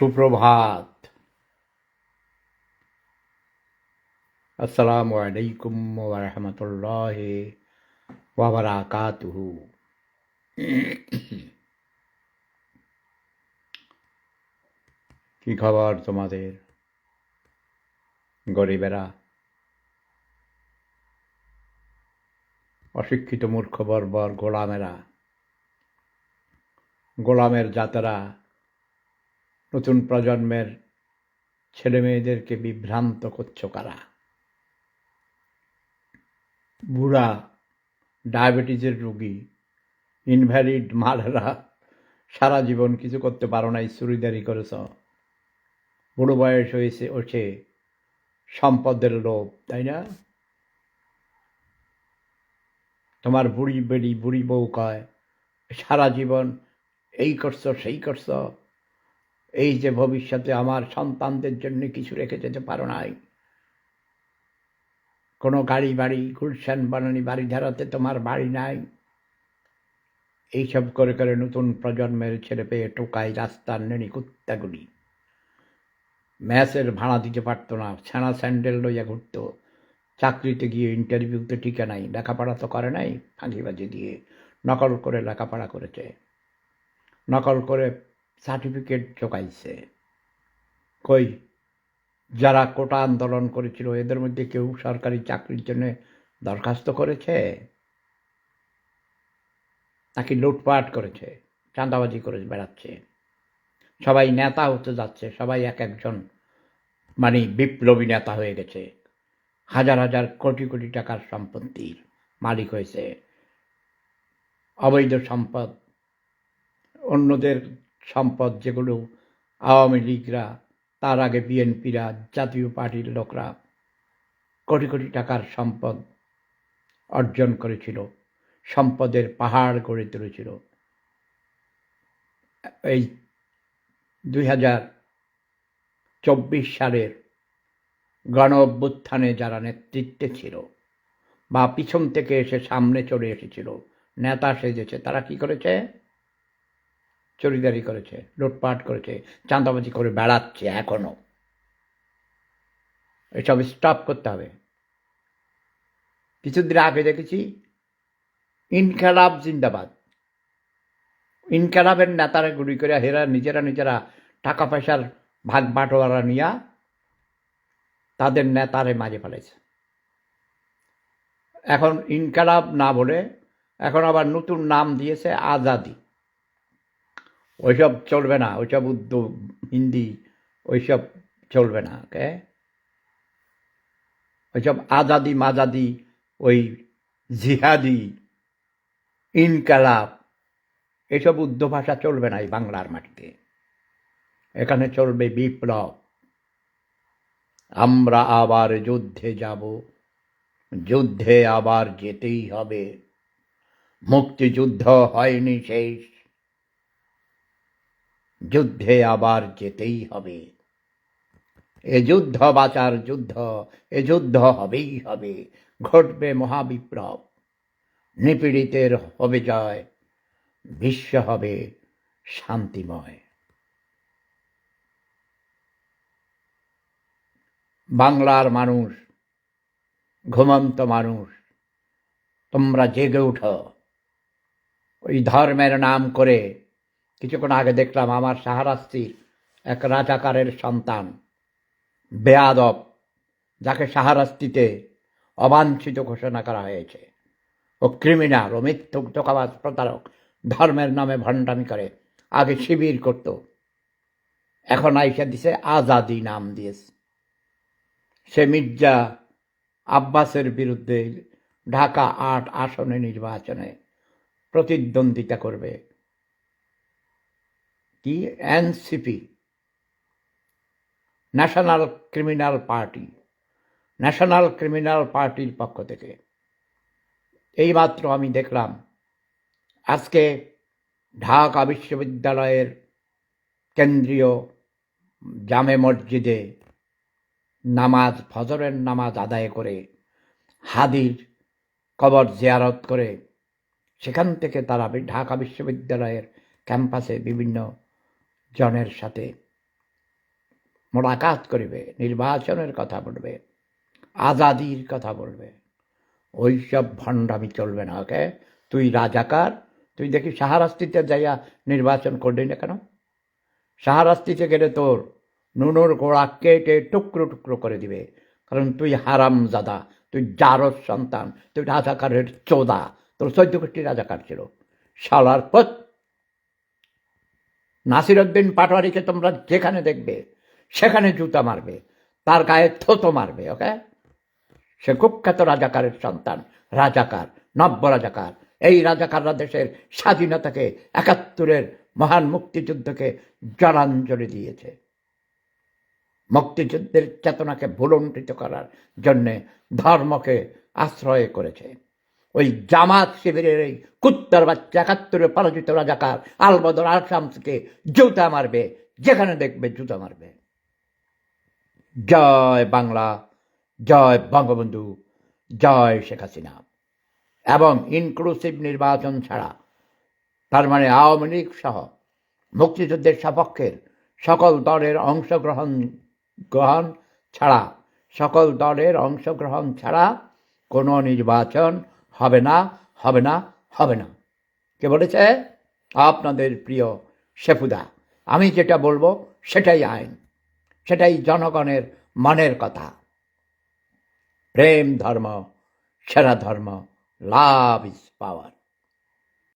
সুপ্রভাত। আসসালামু আলাইকুম ওরহমতুল্লাহ ওবরাকাতুহু কি খবর তোমাদের? গরিবেরা? অশিক্ষিত মূর্খ বর্বর গোলামেরা? গোলামের জাতেরা নতুন প্রজন্মের ছেলে মেয়েদেরকে বিভ্রান্ত করছ কারা? বুড়া, ডায়াবেটিসের রোগী, ইনভ্যালিড মালেরা, সারা জীবন কিছু করতে পারো নাই, চুরিদারি করেছ। বুড়ো বয়স হয়েছে, ওঠে, সম্পদের লোভ, তাই না? তোমার বুড়ি বেড়ি, বুড়ি বউ কয়, সারা জীবন এই করছ, সেই করছ। এই যে ভবিষ্যতে আমার সন্তানদের জন্য কিছু রেখে যেতে পারো নাই। কোনো গাড়ি বাড়ি, গুলশান বানানি বাড়ি ধারাতে তোমার বাড়ি নাই। এইসব করে করে নতুন প্রজন্মের ছেলে পেয়ে টোকায় রাস্তার নেনি কুত্তাগুলি। ম্যাচের ভাড়া দিতে পারতো না, ছানা স্যান্ডেল লইয়া ঘুরতো। চাকরিতে গিয়ে ইন্টারভিউতে টিকে নাই, লেখাপড়া তো করে নাই ফাঁকিবাজি দিয়ে। নকল করে লেখাপড়া করেছে। নকল করে সার্টিফিকেট জোগাইছে। কই, যারা কোটা আন্দোলন করেছিল, এদের মধ্যে কেউ সরকারি চাকরির জন্য দরখাস্ত করেছে? নাকি লুটপাট করেছে, চাঁদাবাজি করে বেড়াচ্ছে? সবাই নেতা হতে যাচ্ছে, সবাই এক একজন মানে বিপ্লবী নেতা হয়ে গেছে। হাজার হাজার কোটি কোটি টাকার সম্পত্তির মালিক হয়েছে। অবৈধ সম্পদ, অন্যদের সম্পদ যেগুলো আওয়ামী লীগরা, তার আগে বিএনপিরা, জাতীয় পার্টির লোকরা কোটি কোটি টাকার সম্পদ অর্জন করেছিল, সম্পদের পাহাড় গড়ে তুলেছিল। এই দুই হাজার চব্বিশ সালের গণ অভ্যুত্থানে যারা নেতৃত্বে ছিল বা পিছন থেকে এসে সামনে চলে এসেছিল, নেতা সেজেছে, তারা কি করেছে? চুরিদারি করেছে, লুটপাট করেছে, চাঁদাবাজি করে বেড়াচ্ছে এখনও। এসব স্টপ করতে হবে। কিছুদিন আগে দেখেছি ইনকালাব জিন্দাবাদ। ইনকালাবের নেতারা গুলি করে হেরা নিজেরা নিজেরা টাকা পয়সার ভাগ বাটোয়ারা নিয়া তাদের নেতারে মাঝে ফেলেছে। এখন ইনকালাব না বলে এখন আবার নতুন নাম দিয়েছে আজাদি। ওইসব চলবে না, ওইসব উর্দু হিন্দি, ওইসব চলবে না, ওকে? ওইসব আজাদি মাজাদি, ওই জিহাদি, ইনকালাব, এসব উর্দু ভাষা চলবে না এই বাংলার মাটিতে। এখানে চলবে বিপ্লব। আমরা আবার যুদ্ধে যাব, যুদ্ধে আবার যেতেই হবে। মুক্তিযুদ্ধ হয়নি শেষ। যুদ্ধে আবার যেতেই হবে। এ যুদ্ধ বাঁচার যুদ্ধ, এ যুদ্ধ হবেই হবে। ঘটবে মহাবিপ্লব। নিপীড়িতের হবে জয়। বিশ্ব হবে শান্তিময়। বাংলার মানুষ, ঘুমন্ত মানুষ, তোমরা জেগে উঠো। ওই ধর্মের নাম করে কিছুক্ষণ আগে দেখলাম আমার সাহারাস্তির এক রাজাকারের সন্তান, বেয়াদব, যাকে সাহারাস্তিতে অবাঞ্ছিত ঘোষণা করা হয়েছে। ও ক্রিমিনাল ও মিথ্যুক তোকাবাজ প্রতারক, ধর্মের নামে ভণ্ডামি করে, আগে শিবির করত, এখন আইসা দিছে আজাদি নাম দিয়েছে। সে মির্জা আব্বাসের বিরুদ্ধে ঢাকা আট আসনে নির্বাচনে প্রতিদ্বন্দ্বিতা করবে। কি NCP national criminal party national criminal পার্টির পক্ষ থেকে। এইমাত্র আমি দেখলাম, আজকে ঢাকা বিশ্ববিদ্যালয়ের কেন্দ্রীয় জামে মসজিদে নামাজ, ফজরের নামাজ আদায় করে হাদির কবর জিয়ারত করে, সেখান থেকে তারা ঢাকা বিশ্ববিদ্যালয়ের ক্যাম্পাসে বিভিন্ন জনের সাথে মোলাকাত করবে, নির্বাচনের কথা বলবে, আজাদির কথা বলবে। ওইসব ভণ্ডামি চলবে না, ওকে? তুই রাজাকার, তুই দেখি সাহারাস্তিতে যাইয়া নির্বাচন করলি না কেন? সাহারাস্তিতে গেলে তোর নুনুর গোড়া কেটে টুকরো টুকরো করে দিবে। কারণ তুই হারাম জাদা তুই জারস সন্তান, তুই রাজাকারের চোদা, তোর চৈদ্য গোষ্ঠী রাজাকার ছিল। শালার পথ নাসিরউদ্দিন পাটোয়ারিকে তোমরা যেখানে দেখবে, সেখানে জুতা মারবে, তার গায়ে থতো মারবে, ওকে? সে কুখ্যাত রাজাকারের সন্তান, রাজাকার, নব্য রাজাকার। এই রাজাকাররা দেশের স্বাধীনতাকে, একাত্তরের মহান মুক্তিযুদ্ধকে জলাঞ্জলি দিয়েছে। মুক্তিযুদ্ধের চেতনাকে ভুলণ্ঠিত করার জন্যে ধর্মকে আশ্রয় করেছে। ওই জামাত শিবিরের এই কুত্তার বাচ্চা একাত্তরে পরাজিত রাজাকার আলবদর আলশামসকে জুতা মারবে, যেখানে দেখবে জুতা মারবে। জয় বাংলা, জয় বঙ্গবন্ধু, জয় শেখ হাসিনা। এবং ইনক্লুসিভ নির্বাচন ছাড়া, তার মানে আওয়ামী লীগ সহ মুক্তিযুদ্ধের সপক্ষের সকল দলের অংশগ্রহণ গ্রহণ ছাড়া, সকল দলের অংশগ্রহণ ছাড়া কোনো নির্বাচন হবে না হবে না হবে না। কে বলেছে? আপনাদের প্রিয় শেফুদা, আমি যেটা বলব সেটাই আইন, সেটাই জনগণের মনের কথা। প্রেম ধর্ম, সেরা ধর্ম, লাভ ইজ পাওয়ার।